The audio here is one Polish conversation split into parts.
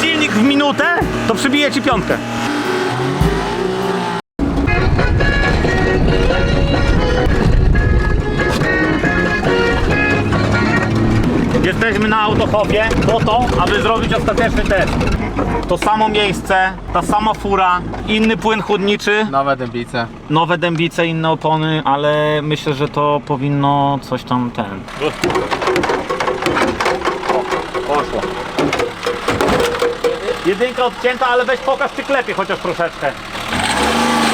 silnik w minutę, to przybije ci piątkę. Jesteśmy na autohopie po to, aby zrobić ostateczny test. To samo miejsce, ta sama fura, inny płyn chłodniczy, Nowe dębice. nowe dębice, inne opony, ale myślę, że to powinno coś tam ten. Jedynka odcięta, ale weź pokaż czy klepie chociaż troszeczkę.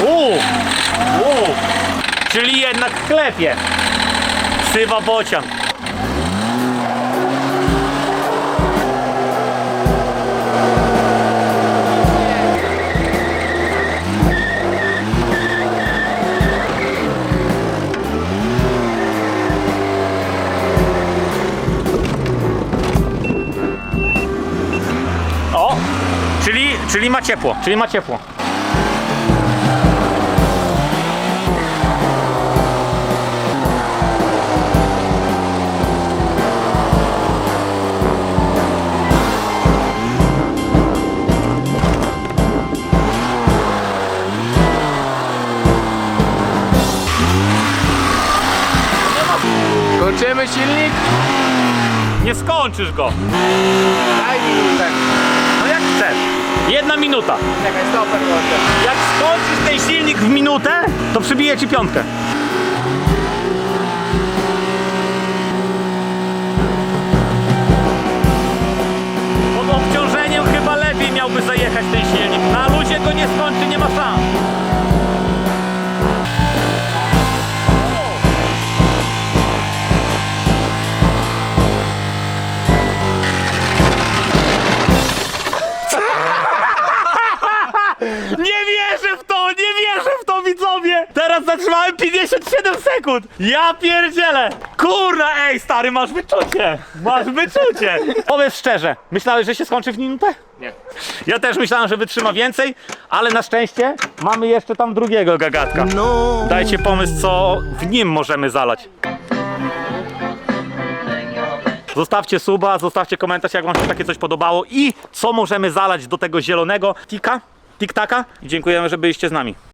Uuu, uuu. Czyli jednak klepie. Sywa bocian. Czyli, ma ciepło, czyli ma ciepło. Kończymy silnik? Nie skończysz go. Daj mi tak. Jedna minuta. Czekaj, stoper włączę. Jak skończysz ten silnik w minutę, to przybije ci piątkę. Pod obciążeniem chyba lepiej miałby zajechać ten silnik. Na luzie go nie skończy, nie ma szans. Teraz zatrzymałem 57 sekund! Ja pierdzielę! Kurna, ej stary, masz wyczucie! Masz wyczucie! Powiedz szczerze, myślałeś, że się skończy w minutę? Nie. Ja też myślałem, że wytrzyma więcej, ale na szczęście mamy jeszcze tam drugiego gagatka. Dajcie pomysł, co w nim możemy zalać. Zostawcie suba, zostawcie komentarz, jak wam się takie coś podobało i co możemy zalać do tego zielonego tika, tiktaka. I dziękujemy, że byliście z nami.